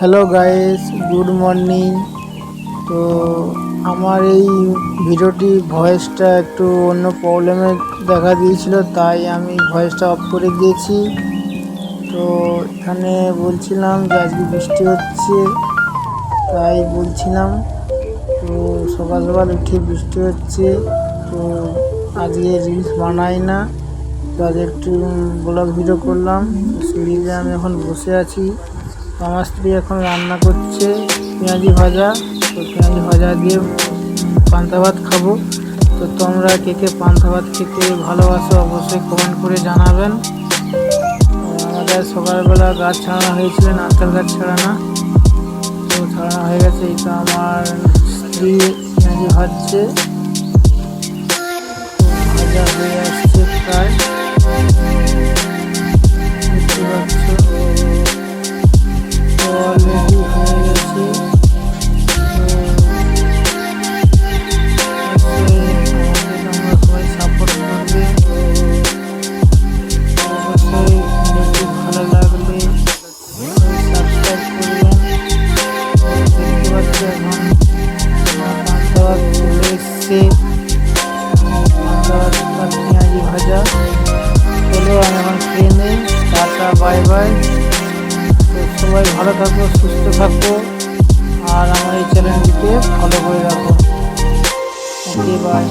Hello guys good morning তো আমার এই ভিডিওটি ভয়েসটা একটু অন্য প্রবলেমে দেখা দিয়েছিল, তাই আমি ভয়েসটা অফ করে দিয়েছি। তো এখানে বলছিলাম যে আজকে বৃষ্টি হচ্ছে, তাই বলছিলাম। তো সকাল সকাল উঠে বৃষ্টি হচ্ছে, তো আজকে রিলস বানাই না। তো আজ একটু ব্লগ ভিডিও করলাম সিঁড়িতে আমি এখন বসে আছি। আমার স্ত্রী এখন রান্না করছে পেঁয়াজি ভাজা। তো পেঁয়াজি ভাজা দিয়ে পান্তা ভাত খাব। তো তোমরা কে কে পান্তা ভাত খেতে ভালোবাসো অবশ্যই কমেন্ট করে জানাবেন। আমাদের সকালবেলা গাছ ছাড়ানো হয়েছিল নারকেল গাছ ছাড়ানো তো ছাড়ানো হয়ে গেছে তো আমার স্ত্রী পেঁয়াজি ভাজছে। আর পেঁয়াজি ভাজা চলো আমি এখন খেয়ে নেই, টাটা, বাই বাই। সবাই ভালো থাকো, সুস্থ থাকো, আর আমার এই চ্যানেলটিকে ফলো করে রাখো। Okay bye